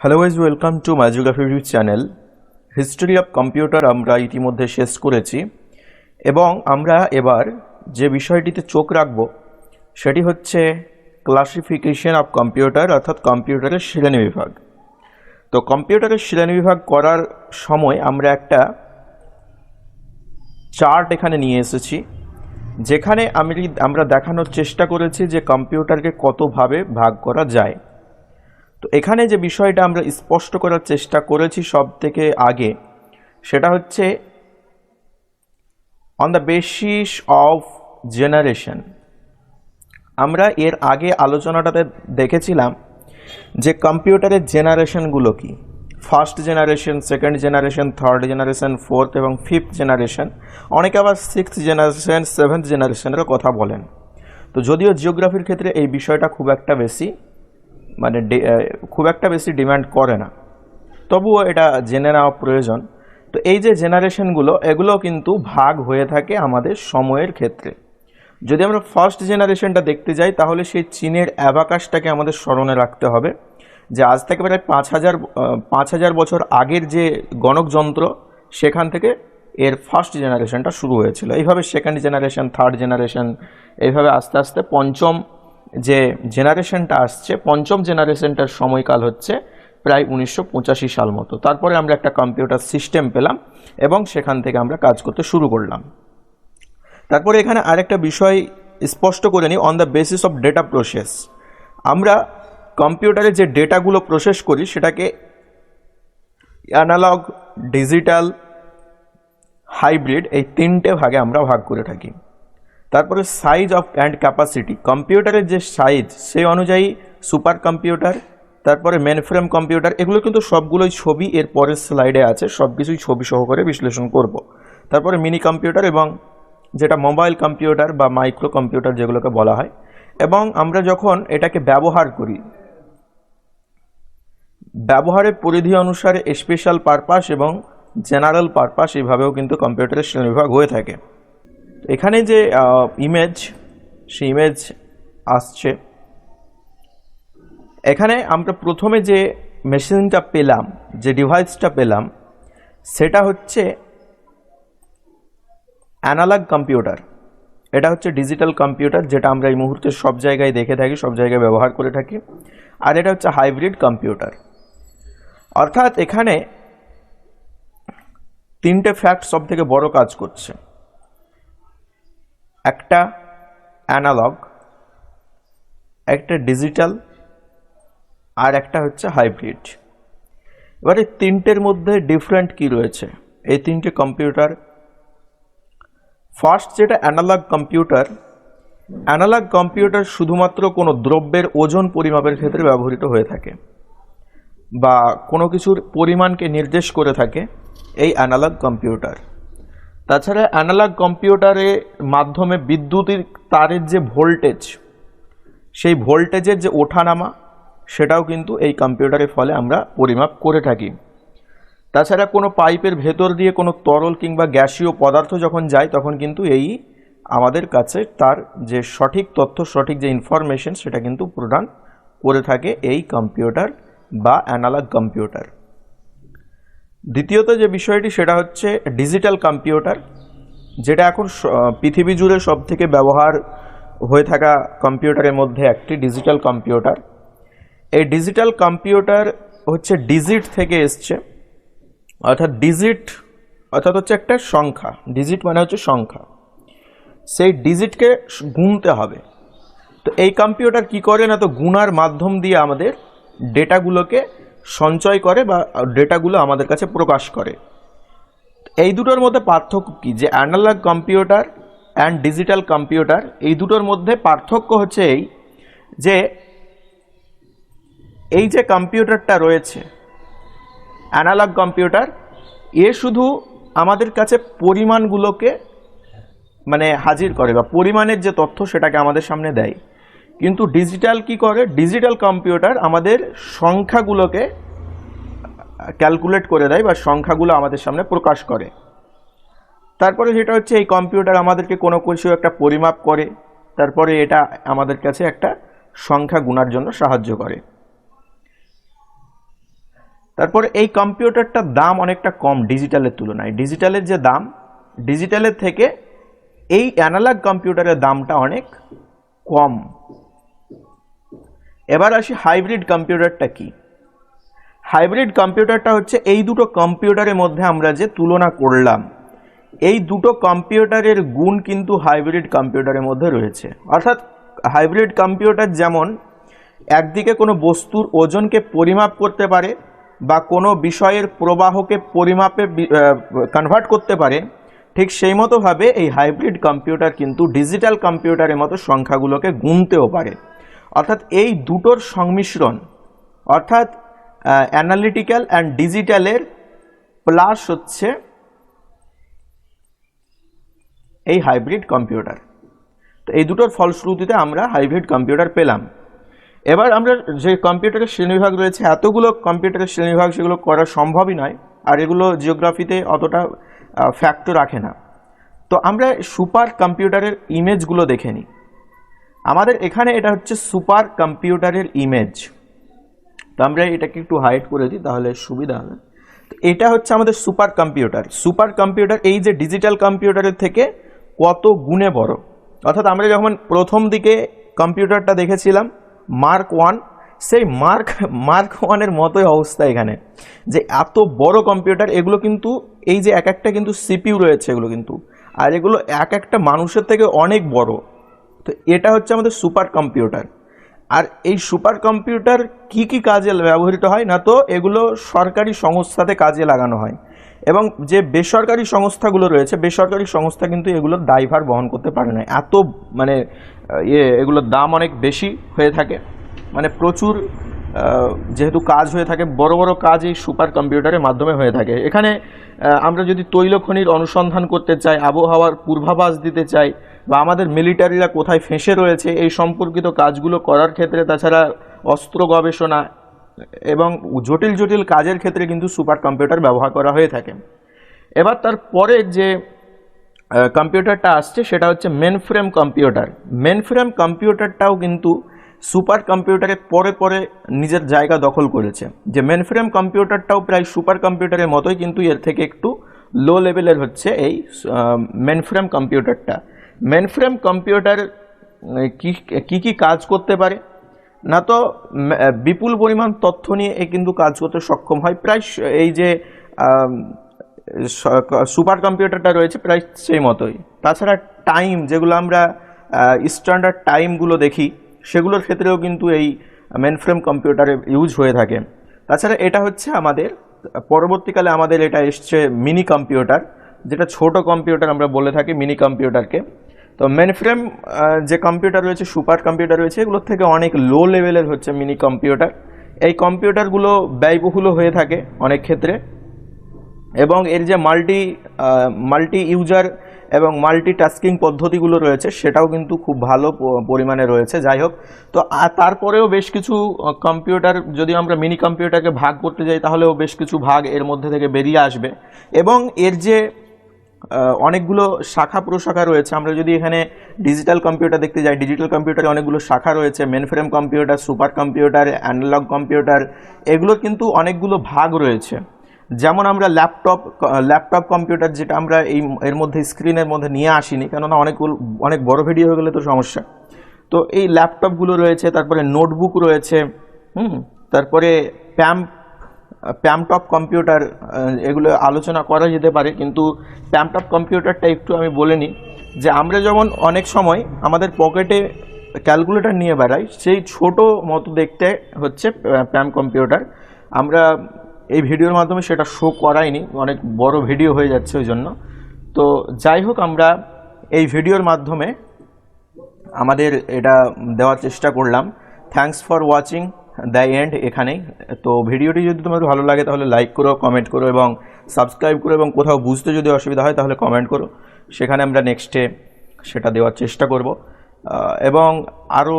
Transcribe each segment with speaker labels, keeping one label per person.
Speaker 1: Hello wise welcome to my geography YouTube channel history of computer আমরা ইতিমধ্যে শেষ করেছি। এবং আমরা এবার যে বিষয়টিতে চোখ রাখব, সেটি হচ্ছে ক্লাসিফিকেশন অফ কম্পিউটার অর্থাৎ কম্পিউটারের শ্রেণি বিভাগ। তো কম্পিউটারের শ্রেণি বিভাগ করার সময় আমরা একটা চার্ট এখানে নিয়ে এসেছি, যেখানে আমি আমরা দেখানোর চেষ্টা করেছি যে কম্পিউটারকে কতভাবে ভাগ করা যায়। তো এখানে যে বিষয়টা আমরা স্পষ্ট করার চেষ্টা করেছি সব থেকে আগে, সেটা হচ্ছে on the basis of generation আমরা এর আগে আলোচনাটাতে দেখেছিলাম যে কম্পিউটারের জেনারেশনগুলো কি। First generation, second generation, third generation, fourth এবং ফিফথ জেনারেশন। অনেকে আবার সিক্সথ জেনারেশন, সেভেন্থ জেনারেশনেরও কথা বলেন। তো যদিও জিওগ্রাফির ক্ষেত্রে এই বিষয়টা খুব একটা বেশি মানে খুব একটা বেশি ডিম্যান্ড করে না। তবুও এটা জেনে নেওয়া প্রয়োজন। তো এই যে জেনারেশনগুলো এগুলো কিন্তু ভাগ হয়ে থাকে আমাদের সময়ের ক্ষেত্রে। যদি আমরা ফার্স্ট জেনারেশনটা দেখতে যাই, তাহলে সেই চীনের অ্যাবাকাসটাকে আমাদের স্মরণে রাখতে হবে। যে আজ থেকে প্রায় পাঁচ হাজার পাঁচ হাজার বছর আগের যে গণকযন্ত্র, সেখান থেকে এর ফার্স্ট জেনারেশনটা শুরু হয়েছিল। এইভাবে সেকেন্ড জেনারেশন থার্ড জেনারেশন এইভাবে আস্তে আস্তে পঞ্চম যে জেনারেশনটা আসছে, পঞ্চম জেনারেশনটার সময়কাল হচ্ছে প্রায় উনিশশো পঁচাশি সাল মতো। তারপরে আমরা একটা কম্পিউটার সিস্টেম পেলাম এবং সেখান থেকে আমরা কাজ করতে শুরু করলাম। তারপরে এখানে আরেকটা বিষয় স্পষ্ট করে নিই on the basis of data process আমরা কম্পিউটারে যে ডেটাগুলো প্রসেস করি, সেটাকে অ্যানালগ ডিজিটাল হাইব্রিড এই তিনটে ভাগে আমরা ভাগ করে থাকি। তারপরে সাইজ অফ অ্যান্ড ক্যাপাসিটি কম্পিউটারের যে সাইজ সেই অনুযায়ী সুপার কম্পিউটার তারপরে মেন ফ্রেম কম্পিউটার এগুলো কিন্তু সবগুলোই ছবি, এর পরের স্লাইডে আছে সব কিছুই ছবি সহকারে বিশ্লেষণ করব। তারপরে মিনি কম্পিউটার এবং যেটা মোবাইল কম্পিউটার বা মাইক্রো কম্পিউটার যেগুলোকে বলা হয়, এবং আমরা যখন এটাকে ব্যবহার করি, ব্যবহারের পরিধি অনুসারে স্পেশাল পারপাস এবং জেনারেল পারপাস এইভাবেও কিন্তু কম্পিউটারের শ্রেণীবিভাগ হয়ে থাকে। এখানে যে ইমেজ সেই ইমেজ আসছে। এখানে আমরা প্রথমে যে মেশিনটা পেলাম, যে ডিভাইসটা পেলাম, সেটা হচ্ছে অ্যানালগ কম্পিউটার এটা হচ্ছে ডিজিটাল কম্পিউটার যেটা আমরা এই মুহূর্তে সব জায়গায় দেখে থাকি, সব জায়গায় ব্যবহার করে থাকি। আর এটা হচ্ছে হাইব্রিড কম্পিউটার অর্থাৎ এখানে তিনটে ফ্যাক্ট সব থেকে বড় কাজ করছে। একটা অ্যানালগ, একটা ডিজিটাল, আর একটা হচ্ছে হাইব্রিড। এবারে তিনটের মধ্যে ডিফারেন্ট কি রয়েছে? এই তিনটে কম্পিউটার। ফার্স্ট যেটা অ্যানালগ কম্পিউটার অ্যানালগ কম্পিউটার শুধুমাত্র কোনো দ্রব্যের ওজন পরিমাপের ক্ষেত্রে ব্যবহৃত হয়ে থাকে, বা কোনো কিছুর পরিমাণকে নির্দেশ করে থাকে এই অ্যানালগ কম্পিউটার। তাছাড়া অ্যানালগ কম্পিউটারের মাধ্যমে বিদ্যুতের তারের যে ভোল্টেজ সেই ভোল্টেজের যে ওঠানামা, সেটাও কিন্তু এই কম্পিউটারের ফলে আমরা পরিমাপ করে থাকি। তাছাড়া কোনো পাইপের ভেতর দিয়ে কোনো তরল কিংবা গ্যাসীয় পদার্থ যখন যায়, তখন কিন্তু এই আমাদের কাছে তার যে সঠিক তথ্য, সঠিক যে ইনফরমেশন সেটা কিন্তু প্রদান করে থাকে এই কম্পিউটার বা অ্যানালগ কম্পিউটার দ্বিতীয়ত যে বিষয়টি, সেটা হচ্ছে ডিজিটাল কম্পিউটার, যেটা এখন পৃথিবী জুড়ে সব থেকে ব্যবহার হয়ে থাকা কম্পিউটারের মধ্যে একটি ডিজিটাল কম্পিউটার। এই ডিজিটাল কম্পিউটার হচ্ছে ডিজিট থেকে এসছে, অর্থাৎ ডিজিট, অর্থাৎ হচ্ছে একটা সংখ্যা। ডিজিট মানে হচ্ছে সংখ্যা। সেই ডিজিটকে গুনতে হবে। তো এই কম্পিউটার কি করে না তো গুনার মাধ্যম দিয়ে আমাদের ডেটাগুলোকে সঞ্চয় করে বা ডেটাগুলো আমাদের কাছে প্রকাশ করে। এই দুটোর মধ্যে পার্থক্য কি? যে analogue computer and digital computer এই দুটোর মধ্যে পার্থক্য হচ্ছে এই যে এই যে কম্পিউটারটা রয়েছে, অ্যানালগ কম্পিউটার, এ শুধু আমাদের কাছে পরিমাণগুলোকে মানে হাজির করে বা পরিমাণের যে তথ্য সেটাকে আমাদের সামনে দেয়। কিন্তু ডিজিটাল কি করে? ডিজিটাল কম্পিউটার আমাদের সংখ্যাগুলোকে ক্যালকুলেট করে দেয় বা সংখ্যাগুলো আমাদের সামনে প্রকাশ করে। তারপরে যেটা হচ্ছে, এই কম্পিউটার আমাদেরকে কোনো কিছু একটা পরিমাপ করে, তারপরে এটা আমাদের কাছে একটা সংখ্যা গুনার জন্য সাহায্য করে। তারপরে এই কম্পিউটারটার দাম অনেকটা কম ডিজিটালের তুলনায়। ডিজিটালের যে দাম ডিজিটালের থেকে এই অ্যানালগ কম্পিউটারের দামটা অনেক কম। এবার আসি হাইব্রিড কম্পিউটারটা কি? হাইব্রিড কম্পিউটারটা হচ্ছে এই দুটো কম্পিউটারের মধ্যে আমরা যে তুলনা করলাম, এই দুটো কম্পিউটারের গুণ কিন্তু হাইব্রিড কম্পিউটারের মধ্যে রয়েছে। অর্থাৎ হাইব্রিড কম্পিউটার যেমন একদিকে কোনো বস্তুর ওজনকে পরিমাপ করতে পারে বা কোনো বিষয়ের প্রবাহকে পরিমাপে কনভার্ট করতে পারে, ঠিক সেই মতোভাবে এই হাইব্রিড কম্পিউটার কিন্তু ডিজিটাল কম্পিউটারের মতো সংখ্যাগুলোকে গুনতেও পারে। অর্থাৎ এই দুটোর সংমিশ্রণ, অর্থাৎ অ্যানালিটিক্যাল অ্যান্ড ডিজিটালের প্লাস হচ্ছে এই হাইব্রিড কম্পিউটার তো এই দুটোর ফলশ্রুতিতে আমরা হাইব্রিড কম্পিউটার পেলাম। এবার আমরা যে কম্পিউটারের শ্রেণীবিভাগ রয়েছে, এতগুলো কম্পিউটারের শ্রেণীবিভাগ সেগুলো করা সম্ভবই নয়, আর এগুলো জিওগ্রাফিতে অতটা ফ্যাক্টর রাখে না। তো আমরা সুপার কম্পিউটারের ইমেজগুলো দেখে নিই। আমাদের এখানে এটা হচ্ছে সুপার কম্পিউটারের ইমেজ তো আমরা এটাকে একটু হাইড করে দিই, তাহলে সুবিধা হবে। তো এটা হচ্ছে আমাদের সুপার কম্পিউটার। সুপার কম্পিউটার এই যে ডিজিটাল কম্পিউটারের থেকে কত গুণে বড়? অর্থাৎ আমরা যখন প্রথম দিকে কম্পিউটারটা দেখেছিলাম মার্ক ওয়ান সেই মার্ক মার্ক ওয়ানের মতোই অবস্থা এখানে। যে এত বড় কম্পিউটার, এগুলো কিন্তু, এই যে এক একটা কিন্তু সিপিউ রয়েছে এগুলো কিন্তু। আর এগুলো এক একটা মানুষের থেকে অনেক বড়। তো এটা হচ্ছে আমাদের সুপার কম্পিউটার আর এই সুপার কম্পিউটার কি কি কাজে ব্যবহৃত হয় না তো? এগুলো সরকারি সংস্থাতে কাজে লাগানো হয়। এবং যে বেসরকারি সংস্থাগুলো রয়েছে, বেসরকারি সংস্থা কিন্তু এগুলোর দায়ভার বহন করতে পারে না। এত মানে ইয়ে এগুলোর দাম অনেক বেশি হয়ে থাকে। মানে প্রচুর যেহেতু কাজ হয়ে থাকে, বড় বড় কাজ এই সুপার কম্পিউটারের মাধ্যমে হয়ে থাকে। এখানে আমরা যদি তৈল খনির অনুসন্ধান করতে চাই, আবহাওয়ার পূর্বাভাস দিতে চাই, বা আমাদের মিলিটারিরা কোথায় ফেঁসে রয়েছে, এই সম্পর্কিত কাজগুলো করার ক্ষেত্রে, তাছাড়া অস্ত্র গবেষণা এবং জটিল জটিল কাজের ক্ষেত্রে কিন্তু সুপার কম্পিউটার ব্যবহার করা হয়ে থাকে। এবার তার পরে যে কম্পিউটারটা আসছে, সেটা হচ্ছে mainframe computer. Mainframe কম্পিউটারটাও কিন্তু সুপার কম্পিউটারে পরে পরে নিজের জায়গা দখল করেছে। যে মেন ফ্রেম কম্পিউটারটাও প্রায় সুপার কম্পিউটারের মতোই, কিন্তু এর থেকে একটু লো লেভেলের হচ্ছে এই মেন ফ্রেম কম্পিউটারটা। মেন ফ্রেম কম্পিউটার কী, কি কাজ করতে পারে? না তো বিপুল পরিমাণ তথ্য নিয়ে এ কিন্তু কাজ করতে সক্ষম হয়। প্রায় এই যে সুপার কম্পিউটারটা রয়েছে প্রায় সেই মতোই। তাছাড়া টাইম যেগুলো আমরা স্ট্যান্ডার্ড টাইমগুলো দেখি সেগুলোর ক্ষেত্রেও কিন্তু এই মেনফ্রেম কম্পিউটারে ইউজ হয়ে থাকে। তাছাড়া এটা হচ্ছে আমাদের, পরবর্তীকালে আমাদের এটা এসছে মিনি কম্পিউটার যেটা ছোট কম্পিউটার আমরা বলে থাকি মিনি কম্পিউটারকে তো মেনফ্রেম যে কম্পিউটার রয়েছে সুপার কম্পিউটার রয়েছে, এগুলোর থেকে অনেক লো লেভেলের হচ্ছে মিনি কম্পিউটার এই কম্পিউটারগুলো ব্যয়বহুলও হয়ে থাকে অনেক ক্ষেত্রে। এবং এর যে মাল্টি মাল্টি ইউজার এবং মাল্টি টাস্কিং পদ্ধতিগুলো রয়েছে, সেটাও কিন্তু খুব ভালো পরিমাণে রয়েছে। যাই হোক, তো তারপরেও বেশ কিছু কম্পিউটার যদি আমরা মিনি কম্পিউটারকে ভাগ করতে যাই, তাহলেও বেশ কিছু ভাগ এর মধ্যে থেকে বেরিয়ে আসবে। এবং এর যে অনেকগুলো শাখা প্রশাখা রয়েছে, আমরা যদি এখানে ডিজিটাল কম্পিউটার দেখতে যাই ডিজিটাল কম্পিউটারে অনেকগুলো শাখা রয়েছে mainframe computer supercomputer analogue computer এগুলোর কিন্তু অনেকগুলো ভাগ রয়েছে। যেমন আমরা ল্যাপটপ ল্যাপটপ কম্পিউটার যেটা আমরা এই, এর মধ্যে, স্ক্রিনের মধ্যে নিয়ে আসিনি, কেননা অনেকগুলো অনেক বড় ভিডিও হয়ে গেলে তো সমস্যা। তো এই ল্যাপটপগুলো রয়েছে, তারপরে নোটবুক রয়েছে, হুম, তারপরে প্যাম্প প্যামটপ কম্পিউটার এগুলো আলোচনা করা যেতে পারে, কিন্তু প্যামটপ কম্পিউটারটা একটু আমি বলে নিই যে আমরা যেমন অনেক সময় আমাদের পকেটে ক্যালকুলেটর নিয়ে বেড়াই, সেই ছোট মতো দেখতে হচ্ছে প্যাম কম্পিউটার। আমরা এই ভিডিওর মাধ্যমে সেটা শো করাইনি অনেক বড় ভিডিও হয়ে যাচ্ছে ওই জন্য। তো যাই হোক, আমরা এই ভিডিওর মাধ্যমে আমাদের এটা দেওয়ার চেষ্টা করলাম। Thanks for watching the end এখানেই। তো ভিডিওটি যদি তোমার ভালো লাগে, তাহলে লাইক করো কমেন্ট করো এবং সাবস্ক্রাইব করো এবং কোথাও বুঝতে যদি অসুবিধা হয়, তাহলে কমেন্ট করো। সেখানে আমরা নেক্সটে সেটা দেওয়ার চেষ্টা করব। এবং আরও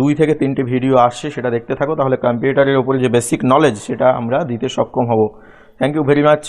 Speaker 1: দুই থেকে তিনটে ভিডিও আসছে, সেটা দেখতে থাকো। তাহলে কম্পিউটারের ওপরে যে বেসিক নলেজ সেটা আমরা দিতে সক্ষম হব। Thank you very much